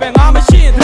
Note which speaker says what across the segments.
Speaker 1: ပဲငါမရှိရင်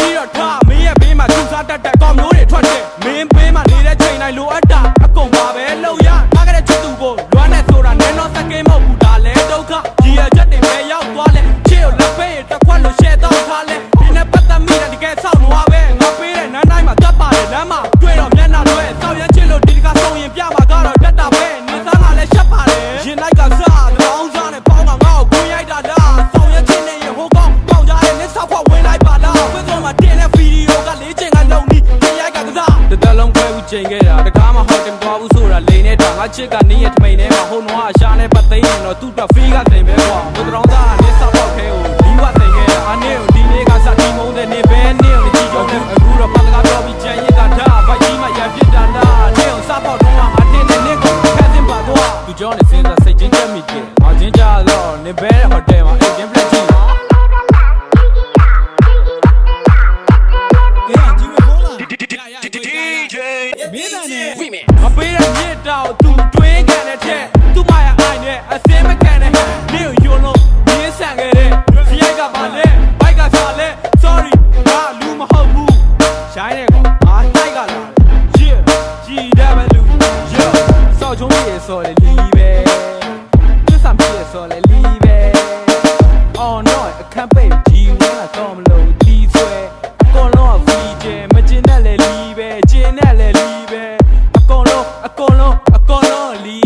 Speaker 1: ချိန်ခဲ့တာတကားမဟုတ်တင်သွားဘူးဆိုတာလိန်နေတာငါချစ်ကနင်းရဲ့ထမိန်ထဲမှာဟုံနွားအရှာနဲ့ပတ်သိရင်တော့သူ့အတွက် fee ကတင်ပဲကွာ
Speaker 2: ဘုံတောင်း မင်းသားနဲ့
Speaker 3: Women
Speaker 1: မပေးတဲ့မြစ်တောင်သူတွင်းကန်တဲ့ထက်သူ့မရအိုင်နဲ့အစင်းမကန်တဲ့နေကိုယုံလို့မြင်းဆန်ခဲ့တဲ့ဇီရိုက်ကပါလဲဘိုက်ကစားလဲ sorry ငါလူမဟုတ်ဘူးရိုင်းတဲ့ကောင်အာတိုက်ကလာ yeah ကြည်တယ်ပဲလူ yeah စောက်ချုံးပြေဆိုလေလီပဲသစ္စာပြေဆိုလေလီ ali.